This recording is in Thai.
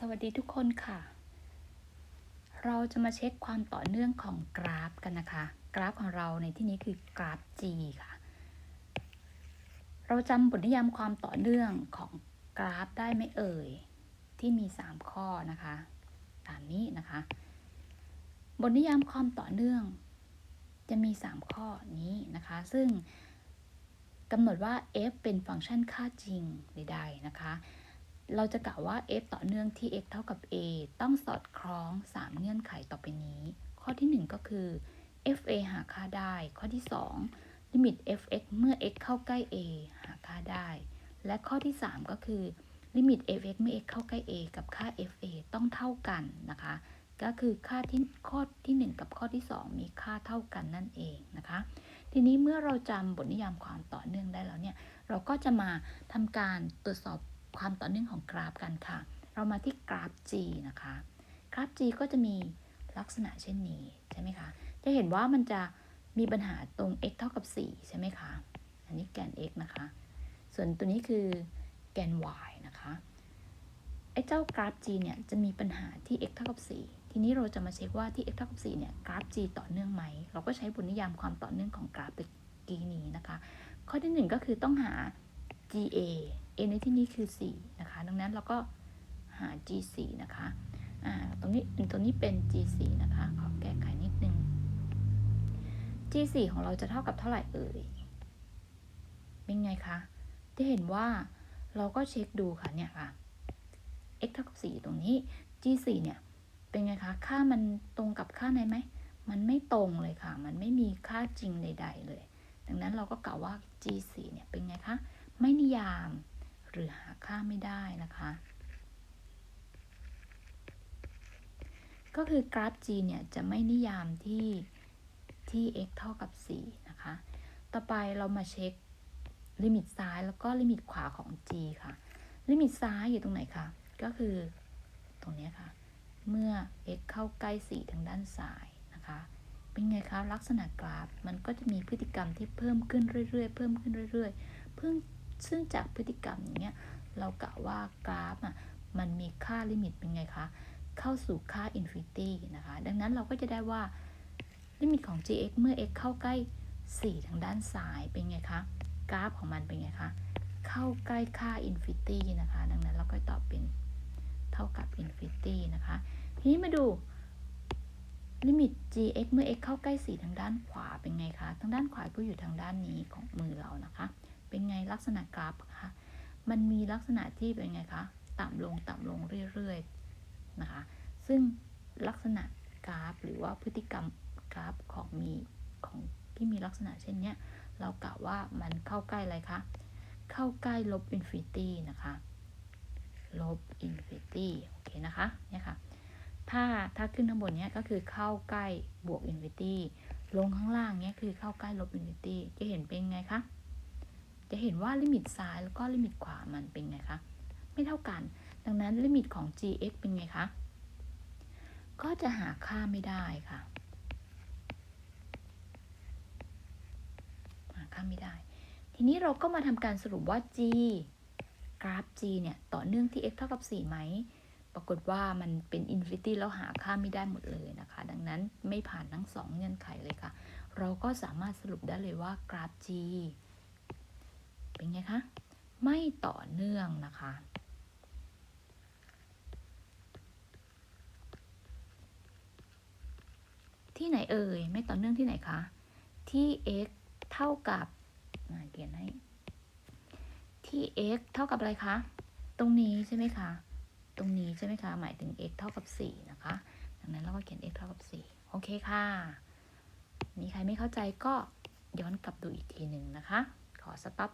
สวัสดีทุกคนค่ะ เราจะมาเช็คความต่อเนื่องของกราฟกันนะคะ กราฟของเราในที่นี้คือกราฟ G ค่ะ เราจำบทนิยามความต่อเนื่องของกราฟได้ไหมเอ่ย ที่มี 3 ข้อนะคะ ตามนี้นะคะ บทนิยามความต่อเนื่อง จะมี 3 ข้อนี้นะคะ ซึ่งกำหนดว่า f เป็นฟังก์ชันค่าจริงใดๆนะคะ เราจะกล่าวว่า f ต่อเนื่องที่ x เท่ากับ a ต้องสอดคล้อง 3 เงื่อนไขต่อไปนี้ ข้อที่ 1 ก็คือ fa หาค่าได้ ข้อที่ 2 ลิมิต fx เมื่อ x เข้าใกล้ a หาค่าได้ และข้อที่ 3 ก็คือ ลิมิต fx เมื่อ x เข้าใกล้ a กับค่า fa ต้องเท่ากันนะคะ ก็คือค่าที่ข้อที่ 1 กับข้อที่ 2 มีค่าเท่ากันนั่นเองนะคะ ทีนี้เมื่อเราจำบทนิยามความต่อเนื่องได้แล้วเนี่ย เราก็จะมาทำการตรวจสอบ ความต่อเนื่องของกราฟกันค่ะ เรามาที่กราฟ G นะคะ กราฟ G ก็จะมีลักษณะเช่นนี้ใช่ไหมคะ จะเห็นว่ามันจะมีปัญหาตรง x เท่ากับ 4 ใช่ไหมคะ อันนี้แกน x นะคะ ส่วนตัวนี้คือแกน y นะคะไอ้เจ้ากราฟ G เนี่ยจะมีปัญหาที่ x เท่ากับ 4 ทีนี้เราจะมาเช็คว่าที่ x เท่ากับ 4 เนี่ยกราฟ G ต่อเนื่องไหม เราก็ใช้บทนิยามความต่อเนื่องของกราฟตะกี้นี้นะคะ ข้อที่ 1 ก็คือต้องหา GA A ในที่นี้คือ 4 นะคะ ดังนั้นเราก็หา G4 นะคะอ่าตรงนี้ตรงนี้เป็น G4 นะคะ ขอแก้ไขนิดนึง G4 ของเราจะเท่ากับเท่าไหร่เอ่ย เป็นไงคะจะเห็นว่าเราก็เช็คดูค่ะเนี่ยค่ะ x เท่ากับ4ตรงนี้ G4 เนี่ยเป็นไงคะ ค่ามันตรงกับค่าไหนไหม มันไม่ตรงเลยค่ะ มันไม่มีค่าจริงใด ๆ เลย ดังนั้นเราก็กล่าวว่า G4 เนี่ยเป็นไงคะ ไม่นิยาม หรือหาค่าไม่ได้นะคะ ก็คือกราฟ G เนี่ย จะไม่นิยามที่ที่ x เท่ากับ 4 นะคะ ต่อไปเรามาเช็คลิมิตซ้ายแล้วก็ลิมิตขวาของ G ค่ะ ลิมิตซ้ายอยู่ตรงไหนคะ ก็คือตรงนี้ค่ะ เมื่อ x เข้าใกล้ 4 ทางด้านซ้ายนะคะ เป็นไงคะ ลักษณะกราฟ มันก็จะมีพฤติกรรมที่เพิ่มขึ้นเรื่อยๆ เพิ่มขึ้นเรื่อยๆ เพิ่ง ซึ่งจากพฤติกรรมอย่างเงี้ยเรากะว่ากราฟอะมันมีค่าลิมิตเป็นไงคะ เข้าสู่ค่าอินฟินิตี้นะคะ ดังนั้นเราก็จะได้ว่าลิมิตของ gx เมื่อ x เข้าใกล้ 4 ทางด้านซ้ายเป็นไงคะ กราฟของมันเป็นไงคะ เข้าใกล้ค่าอินฟินิตี้นะคะ ดังนั้นเราก็ตอบเป็นเท่ากับอินฟินิตี้นะคะ ทีนี้มาดูลิมิต gx เมื่อ x เข้าใกล้ 4 ทางด้านขวาเป็นไงคะ ทางด้านขวาก็อยู่ทางด้านนี้ของมือเรานะคะ เป็นไงลักษณะกราฟคะมันมีลักษณะที่เป็นไงคะ ต่ำลงต่ำลงเรื่อยๆนะคะ ซึ่งลักษณะกราฟหรือว่าพฤติกรรมกราฟของมีของที่มีลักษณะเช่นเนี้ยเรากะว่ามันเข้าใกล้อะไรคะ เข้าใกล้ลบอินฟินิตี้นะคะลบอินฟินิตี้โอเคนะคะเนี่ยค่ะถ้าถ้าขึ้นข้างบนเนี้ยก็คือเข้าใกล้บวกอินฟินิตี้ลงข้างล่างเนี้ยคือเข้าใกล้ลบอินฟินิตี้จะเห็นเป็นไงคะ จะเห็นว่าลิมิตซ้ายแล้วก็ลิมิตขวามันเป็นไงคะ ไม่เท่ากัน ดังนั้นลิมิตของ gx เป็นไงคะ ก็จะหาค่าไม่ได้ค่ะ หาค่าไม่ได้ ทีนี้เราก็มาทำการสรุปว่า g กราฟ g เนี่ยต่อเนื่องที่ x เท่ากับ 4 ไหม ปรากฏว่ามันเป็นอินฟินิตี้แล้วหาค่าไม่ได้หมดเลยนะคะ ดังนั้นไม่ผ่านทั้ง 2 เงื่อนไขเลยค่ะ เราก็สามารถสรุปได้เลยว่ากราฟ g เป็นไงคะ ไม่ต่อเนื่องนะคะ ที่ไหนเอ่ย ไม่ต่อเนื่องที่ไหนคะ ที่ x เท่ากับมาเขียนให้ ที่ x เท่ากับอะไรคะ ตรงนี้ใช่ไหมคะ ตรงนี้ใช่ไหมคะ หมายถึง x เท่ากับ 4 นะคะ ดังนั้นเราก็เขียน x เท่ากับ 4 โอเคค่ะ มีใครไม่เข้าใจก็ย้อนกลับดูอีกทีหนึ่งนะคะ ขอสต็อป